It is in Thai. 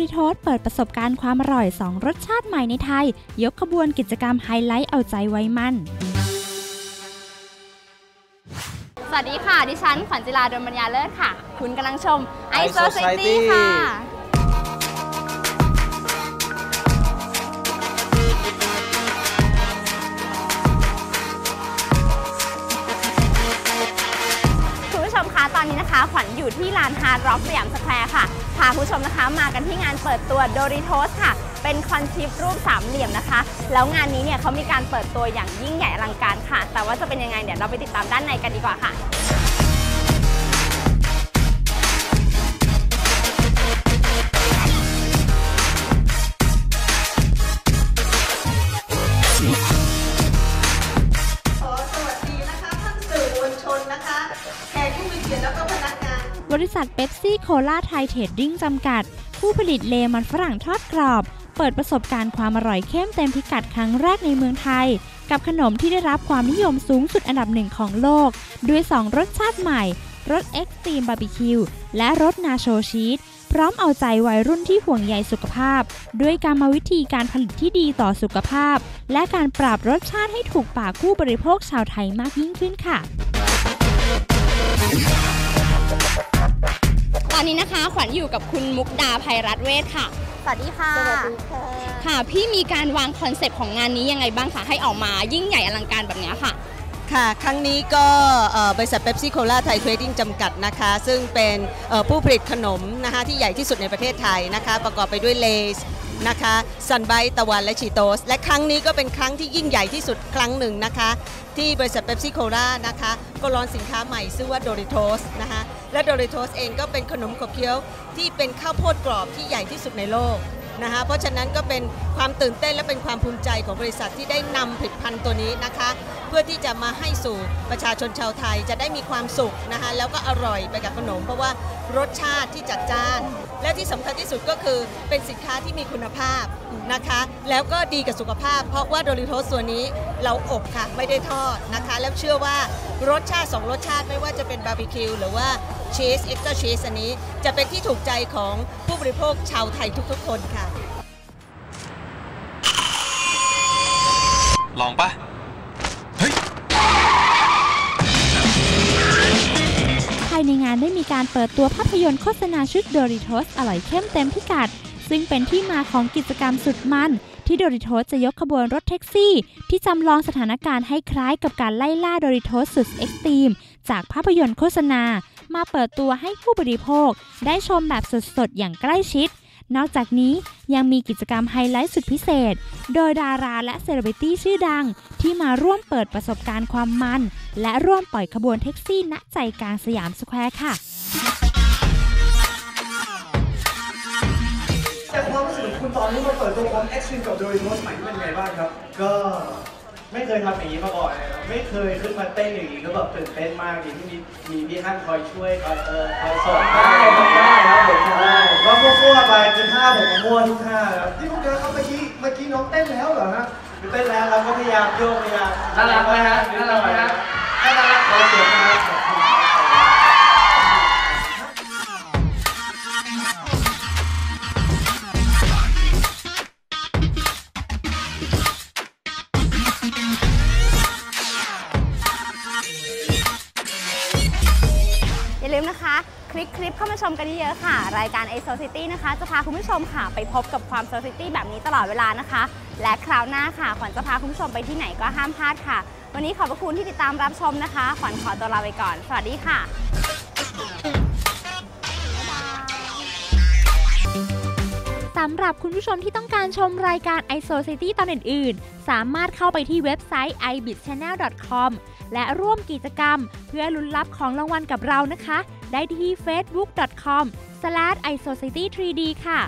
ริโทสเปิดประสบการณ์ความอร่อย 2 รสชาติใหม่ในไทย ยกขบวนกิจกรรมไฮไลท์เอาใจไว้มั่น สวัสดีค่ะ ดิฉันขวัญจิราดลปัญญาเลิศค่ะ คุณกำลังชม i i s o c i Society t y ค่ะ อนนี้นะคะ ขวัญอยู่ที่ลานฮาร์ดร็อกสยามสแควร์ค่ะ พาผู้ชมนะคะมากันที่งานเปิดตัวโดริโทสค่ะ เป็นคอนชิปรูปสามเหลี่ยมนะคะ แล้วงานนี้เนี่ยเขามีการเปิดตัวอย่างยิ่งใหญ่อลังการค่ะ แต่ว่าจะเป็นยังไงเดี๋ยวเราไปติดตามด้านในกันดีกว่าค่ะ บริษัทเบปซี่โคลาไทยเทรดดิ้งจำกัด ผู้ผลิตเลมันฝรั่งทอดกรอบ เปิดประสบการณ์ความอร่อยเข้มเต็มพิกัดครั้งแรกในเมืองไทย กับขนมที่ได้รับความนิยมสูงสุดอันดับหนึ่งของโลก ด้วย 2 รสชาติใหม่ รสเอ็กซ์ตรีมบาร์บีคิวและรสนาโชชีสพร้อมเอาใจวัยรุ่นที่ห่วงใยสุขภาพ ด้วยกรรมวิธีการผลิตที่ดีต่อสุขภาพ และการปรับรสชาติให้ถูกปากผู้บริโภคชาวไทยมากยิ่งขึ้นค่ะ อนนี้นะคะ ขวัญอยู่กับคุณมุกดาภัยรัตน์เวทค่ะ สวัสดีค่ะสวัสดีค่ะ ค่ะ พี่มีการวางคอนเซปต์ของงานนี้ยังไงบ้างคะให้ออกมายิ่งใหญ่อลังการแบบเนี้ยค่ะ ค่ะ ครั้งนี้ก็เอ่อบริษัทเ e ปซี่โคลาไทยเทรดดิ้งจำกัดนะคะ ซึ่งเป็นเอ่อผู้ผลิตขนมนะคะที่ใหญ่ที่สุดในประเทศไทยนะคะ ประกอบไปด้วยเลสนะคะซันไบตะวันและชีโตส และครั้งนี้ก็เป็นครั้งที่ยิ่งใหญ่ที่สุดครั้งหนึ่งนะคะ ที่บริษัทเ e ปซี่โคลานะคะ ก็ร้อนสินค้าใหม่ชื่อว่าโดริโทสนะคะ และโดริโทสเองก็เป็นขนมขบเคี้ยวที่เป็นข้าวโพดกรอบที่ใหญ่ที่สุดในโลกนะคะเพราะฉะนั้นก็เป็นความตื่นเต้นและเป็นความภูมิใจของบริษัทที่ได้นำผลิตภัณฑ์ตัวนี้นะคะ เพื่อที่จะมาให้สู่ประชาชนชาวไทยจะได้มีความสุขนะคะแล้วก็อร่อยไปกับขนม เพราะว่ารสชาติที่จัดจ้าน และที่สำคัญที่สุดก็คือเป็นสินค้าที่มีคุณภาพนะคะ แล้วก็ดีกับสุขภาพ เพราะว่าโดริโทสตัวนี้เราอบค่ะไม่ได้ทอดนะคะ แล้วเชื่อว่ารสชาติสองรสชาติไม่ว่าจะเป็นบาร์บีคิวหรือว่า ชีสเอ็กซ์ตร้าชีสอันนี้ จะเป็นที่ถูกใจของผู้บริโภคชาวไทยทุกๆ คนค่ะ ลองปะเฮ้ย ภายในงานได้มีการเปิดตัวภาพยนตร์โฆษณาชุด Doritos อร่อยเข้มเต็มพิกัด ซึ่งเป็นที่มาของกิจกรรมสุดมันที่ Doritos จะยกขบวนรถแท็กซี่ ที่จำลองสถานการณ์ให้คล้ายกับการไล่ล่า Doritos สุดเอ็กซ์ตรีม จากภาพยนตร์โฆษณา มาเปิดตัวให้ผู้บริโภค ได้ชมแบบสดๆ อย่างใกล้ชิด นอกจากนี้ยังมีกิจกรรมไฮไลท์สุดพิเศษ โดยดาราและเซเลบริตี้ชื่อดัง ที่มาร่วมเปิดประสบการณ์ความมัน และร่วมปล่อยขบวนแท็กซี่ณใจกลางสยามสแควร์ค่ะแต่ความรู้สึกของคุณตอนที่มาเปิดตัวความเอ็กซ์ตรีมกับโดริโทสใหม่นี่เป็นไงบ้างครับ ก็ ไม่เคยทำอย่างนี้มาก่อนเลยครับไม่เคยขึ้นมาเต้นอย่างนี้ก็แบบตื่นเต้นมากอย่างที่มีมีพี่ฮั่นคอยช่วยคอยเออคอยสอนได้ทำได้ครับผมใช่ก็มั่วๆไปคือท่าผมก็มั่วทุกท่าครับที่พวกเธอครับเมื่อกี้เมื่อกี้น้องเต้นแล้วเหรอฮะคือเต้นแล้วครับก็พยายามโยกพยายามน่ารักไหมฮะน่ารักไหมฮะน่ารักขอเสียงนะาลืมนะคะ คลิกคลิปเข้ามาชมกันเยอะๆค่ะ รายการ a s o c i t y นะคะ จะพาคุณผู้ชมค่ะ ไปพบกับความ Society แบบนี้ตลอดเวลานะคะ และคราวหน้าค่ะ ขวัญจะพาคุณผู้ชมไปที่ไหนก็ห้ามพลาดค่ะ วันนี้ขอบพระคุณที่ติดตามรับชมนะคะ ขวัญขอตัวลาไปก่อน สวัสดีค่ะ หรับคุณผู้ชมที่ต้องการชมรายการ i s o c i t y ตอนอื่น ๆ สามารถเข้าไปที่เว็บไซต์ ibitchannel.com และร่วมกิจกรรม เพื่อลุ้นรับของรางวัลกับเรานะคะ ได้ที่ facebook.com/isocity3d ค่ะ